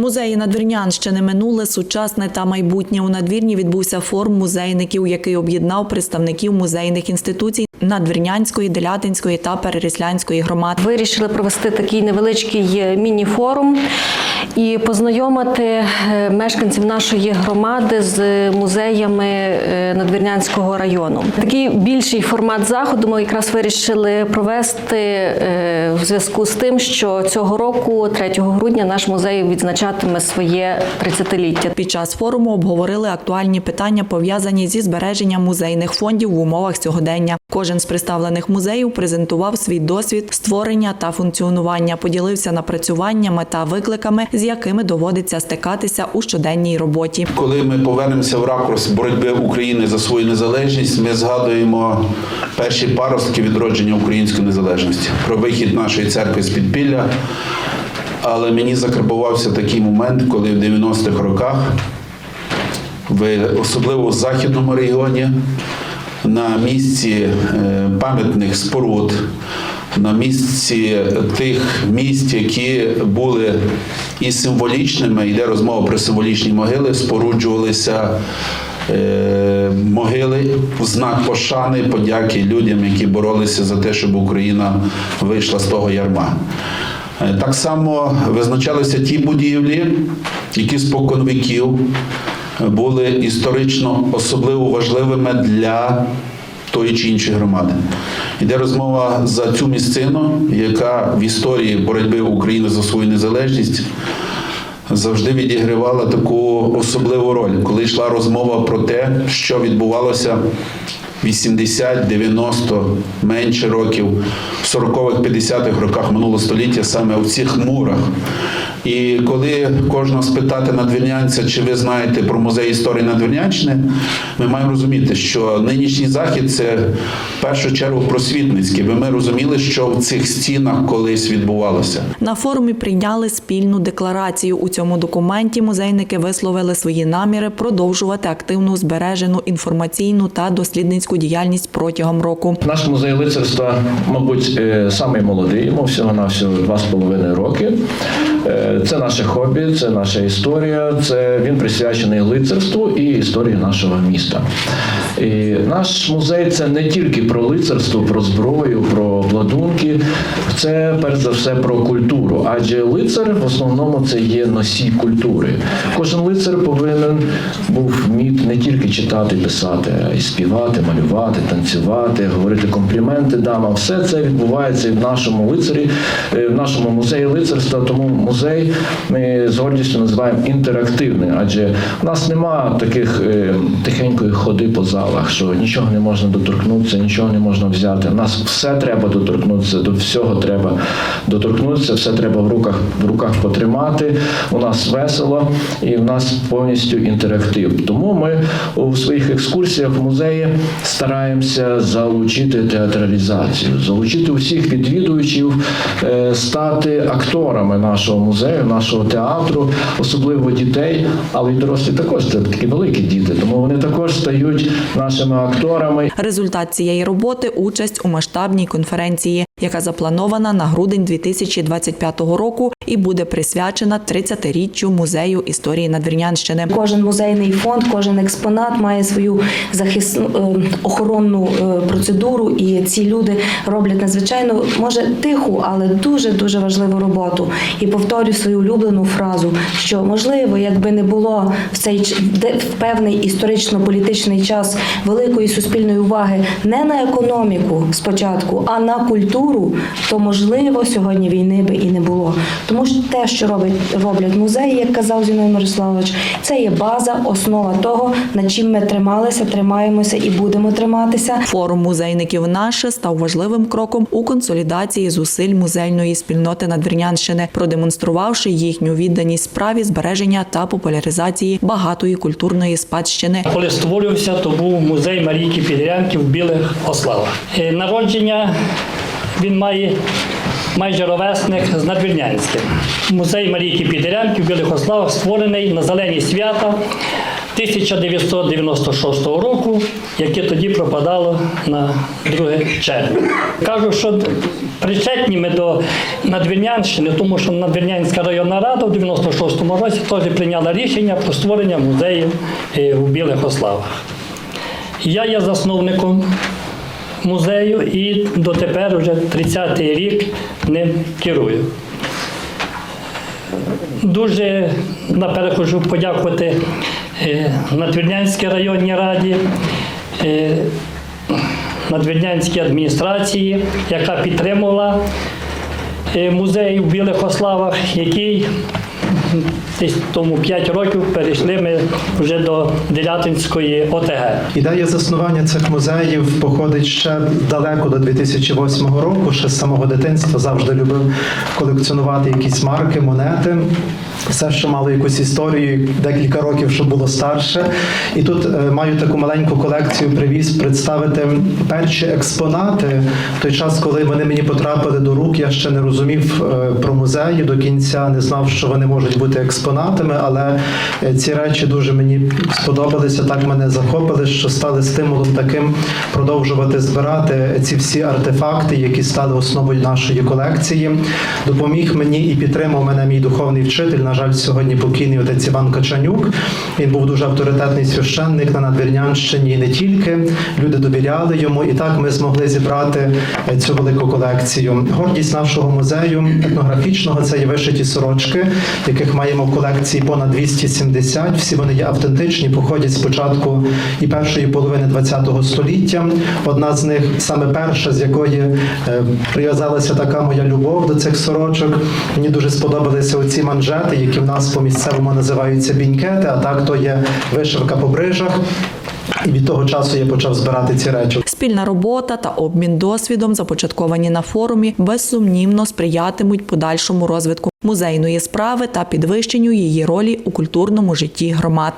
Музеї Надвірнянщини минуле, сучасне та майбутнє. У надвірні відбувся форум музейників, який об'єднав представників музейних інституцій Надвірнянської, Делятинської та Переріслянської громад. Вирішили провести такий невеличкий міні-форум і познайомити е, мешканців нашої громади з музеями е, Надвірнянського району. Такий більший формат заходу ми якраз вирішили провести е, в зв'язку з тим, що цього року, 3 грудня, наш музей відзначатиме своє 30-ліття. Під час форуму обговорили актуальні питання, пов'язані зі збереженням музейних фондів в умовах сьогодення. Кожен з представлених музеїв презентував свій досвід створення та функціонування, поділився напрацюваннями та викликами, з якими доводиться стикатися у щоденній роботі. Коли ми повернемося в ракурс боротьби України за свою незалежність, ми згадуємо перші паростки відродження української незалежності про вихід нашої церкви з підпілля. Але мені закарбувався такий момент, коли в 90-х роках, особливо в західному регіоні, на місці е, пам'ятних споруд, на місці тих місць, які були і символічними, йде розмова про символічні могили, споруджувалися е, могили в знак пошани, подяки людям, які боролися за те, щоб Україна вийшла з того ярма. Так само визначалися ті будівлі, які спокон віків були історично особливо важливими для тої чи іншої громади. Йде розмова за цю місцину, яка в історії боротьби України за свою незалежність завжди відігравала таку особливу роль, коли йшла розмова про те, що відбувалося 80, 90, менше років, в 40-х, 50-х роках минулого століття саме в цих мурах. І коли кожного спитати надвірнянця, чи ви знаєте про музей історії Надвірнянщини, ми маємо розуміти, що нинішній захід це в першу чергу просвітницький, бо ми розуміли, що в цих стінах колись відбувалося. На форумі прийняли спільну декларацію. У цьому документі музейники висловили свої наміри продовжувати активну збережену інформаційну та дослідницьку діяльність протягом року. Наш музей лицарства, мабуть, е, самий молодий, йому всього на всього два з половиною роки. Це наше хобі, це наша історія. Це він присвячений лицарству і історії нашого міста. І наш музей це не тільки про лицарство, про зброю, про обладунки. Це перш за все про культуру. Адже лицар в основному це є носій культури. Кожен лицар повинен був вміти не тільки читати, писати, а й співати, малювати, танцювати, говорити компліменти дамам. Все це відбувається і в нашому лицарі, е, в нашому музеї лицарства. Тому музей ми з гордістю називаємо інтерактивний, адже в нас нема таких е, тихенької ходи по залах, що нічого не можна доторкнутися, нічого не можна взяти. У нас все треба доторкнутися, до всього треба доторкнутися, все треба в руках в руках потримати. У нас весело і в нас повністю інтерактив. Тому ми у своїх екскурсіях в музеї стараємося залучити театралізацію, залучити усіх відвідувачів е, стати акторами нашого музею, нашого театру, особливо дітей, але й дорослі також це такі великі діти, тому вони також стають нашими акторами. Результат цієї роботи участь у масштабній конференції, яка запланована на грудень 2025 року і буде присвячена 30-річчю музею історії Надвірнянщини. Кожен музейний фонд, кожен експонат має свою захисну е, охоронну е, процедуру, і ці люди роблять надзвичайно може тиху, але дуже дуже важливу роботу. І повторю свою улюблену фразу, що можливо, якби не було в цей в певний історично-політичний час великої суспільної уваги не на економіку спочатку, а на культуру, то можливо сьогодні війни би і не було. Тому що те, що робить роблять музеї, як казав Зіновій Мирославович, це є база, основа того, над чим ми трималися, тримаємося і будемо триматися. Форум музейників наше став важливим кроком у консолідації зусиль музейної спільноти Надвірнянщини, продемонструвавши їхню відданість справі збереження та популяризації багатої культурної спадщини. Коли створювався, то був музей Марійки Підрянки в Білих Ославах. Е, Народження він має майже ровесник з Надвірнянським. Музей Марійки Підрянки в Білих Ославах створений на зелені свята 1996 року, яке тоді пропадало на 2 червня. Кажу, що причетні ми до Надвірнянщини, тому що Надвірнянська районна рада в 96-му році теж прийняла рішення про створення музею е, у Білих Ославах. Я є засновником музею і дотепер вже 30-й рік ним керую. Дуже наперед хочу подякувати е, Надвірнянській районній раді, е, Надвірнянській адміністрації, яка підтримувала е, музей в Білих Ославах, який десь тому 5 років перейшли ми вже до Делятинської ОТГ. Ідея заснування цих музеїв походить ще далеко до 2008 року. Ще з самого дитинства завжди любив колекціонувати якісь марки, монети. Все, що мало якусь історію, декілька років, що було старше. І тут е, маю таку маленьку колекцію привіз представити перші експонати. В той час, коли вони мені потрапили до рук, я ще не розумів е, про музеї до кінця, не знав, що вони можуть бути експонатами, але е, ці речі дуже мені сподобалися, так мене захопили, що стали стимулом таким продовжувати збирати ці всі артефакти, які стали основою нашої колекції. Допоміг мені і підтримав мене мій духовний вчитель. Жаль, сьогодні покійний отець Іван Качанюк. Він був дуже авторитетний священник на Надвірнянщині і не тільки. Люди довіряли йому, і так ми змогли зібрати е, цю велику колекцію. Гордість нашого музею етнографічного це є вишиті сорочки, яких маємо в колекції понад 270. Всі вони є автентичні, походять з початку і першої половини ХХ століття. Одна з них саме перша, з якої е, прив'язалася така моя любов до цих сорочок. Мені дуже сподобалися оці манжети, які в нас по місцевому називаються бінькети, а так то є вишивка по брижах. І від того часу я почав збирати ці речі. Спільна робота та обмін досвідом, започатковані на форумі, безсумнівно сприятимуть подальшому розвитку музейної справи та підвищенню її ролі у культурному житті громад.